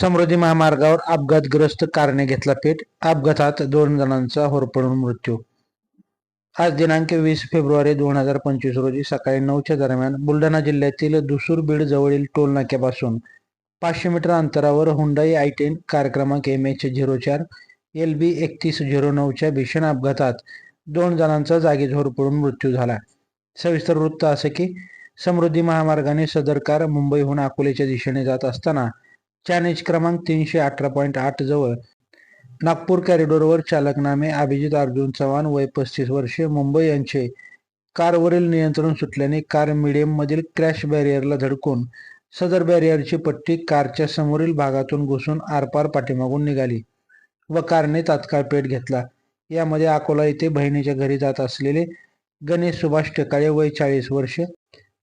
समृद्धी महामार्गावर अपघातग्रस्त कारने घेतला पेट. अपघातात दोन जणांचा होरपडून मृत्यू. आज दिनांक वीस फेब्रुवारी दोन हजार पंचवीस रोजी सकाळी नऊच्या दरम्यान बुलढाणा जिल्ह्यातील दुसूर बीड जवळील टोल नाक्यापासून पाचशे मीटर अंतरावर हुंडाई आय टेन कार क्रमांक एम एच झिरो चार एल बी एकतीस झिरो नऊच्या भीषण अपघातात दोन जणांचा जागीच होरपडून मृत्यू झाला. सविस्तर वृत्त असं की समृद्धी महामार्गाने सदर कार मुंबईहून अकोल्याच्या दिशेने जात असताना चॅनेज क्रमांक तीनशे अठरा पॉईंट आठ जवळ नागपूर कॅरिडोरवर चालकनामे अभिजित अर्जुन चव्हाण वय पस्तीस वर्षे मुंबई यांचे कारवरील नियंत्रण सुटल्याने कार मीडियममधील क्रॅश बॅरियरला धडकून सदर बॅरियरची पट्टी कारच्या समोरील भागातून घुसून आरपार पाठीमागून निघाली व कारने तात्काळ पेट घेतला. यामध्ये अकोला येथे बहिणीच्या घरी जात असलेले गणेश सुभाष टेकाळे वय चाळीस वर्षे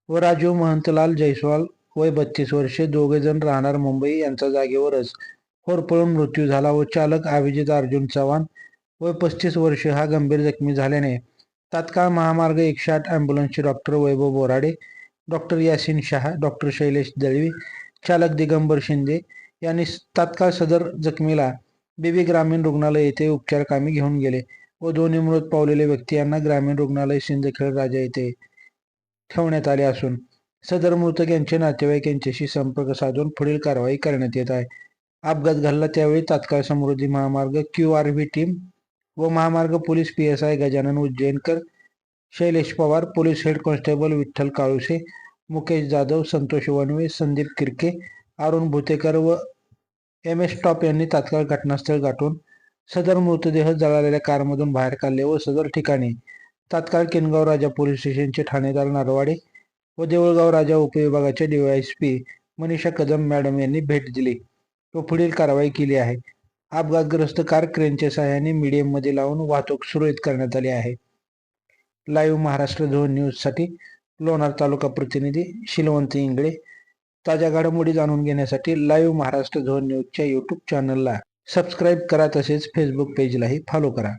व राजीव महंतलाल जयस्वाल वय बत्तीस वर्षे दोघे जण राहणार मुंबई यांचा जागेवरच. होरपळून मृत्यू झाला व चालक अभिजित अर्जुन चव्हाण वय पस्तीस वर्षे हा गंभीर जखमी झाल्याने तात्काळ महामार्ग एकशे आठ अँब्युलन्सचे doctor Vaibhav Borade doctor Yasin Shah doctor Shailesh Dalvi चालक दिगंबर शिंदे यांनी तात्काळ सदर जखमीला बीबी ग्रामीण रुग्णालय येथे उपचार कामी घेऊन गेले व दोन्ही मृत पावलेले व्यक्ती यांना ग्रामीण रुग्णालय सिंदखेड राजा येथे ठेवण्यात आले असून सदर मृतक यांचे नातेवाईक यांच्याशी संपर्क साधून पुढील कारवाई करण्यात येत आहे. अपघात घडला त्यावेळी तात्काळ समृद्धी महामार्ग क्यू आर व्ही टीम व महामार्ग police P S I Gajanan Ujjainkar Shailesh Pawar police head constable Vitthal Kaluse Mukesh Jadhav Santosh Wanve Sandeep Kirke Arun Bhutekar व एम एस टॉप यांनी तात्काळ घटनास्थळ गाठून सदर मृतदेह जळालेल्या कारमधून बाहेर काढले व सदर ठिकाणी तात्काळ किनगाव राजा पोलीस स्टेशनचे ठाणेदार नरवाडे व देऊळगाव राजा उपविभागाचे डीवायएसपी मनीषा कदम मॅडम यांनी भेट दिली. व पुढील कारवाई केली आहे. अपघातग्रस्त कार क्रेनच्या सहाय्याने मीडियममध्ये लावून वाहतूक सुरळीत करण्यात आली आहे. लाईव्ह महाराष्ट्र झोन न्यूजसाठी लोणार तालुका प्रतिनिधी शिलवंत इंगळे. ताज्या घडामोडी जाणून घेण्यासाठी लाईव्ह महाराष्ट्र झोन न्यूजच्या यूट्यूब चॅनलला सबस्क्राईब करा तसेच फेसबुक पेजलाही फॉलो करा.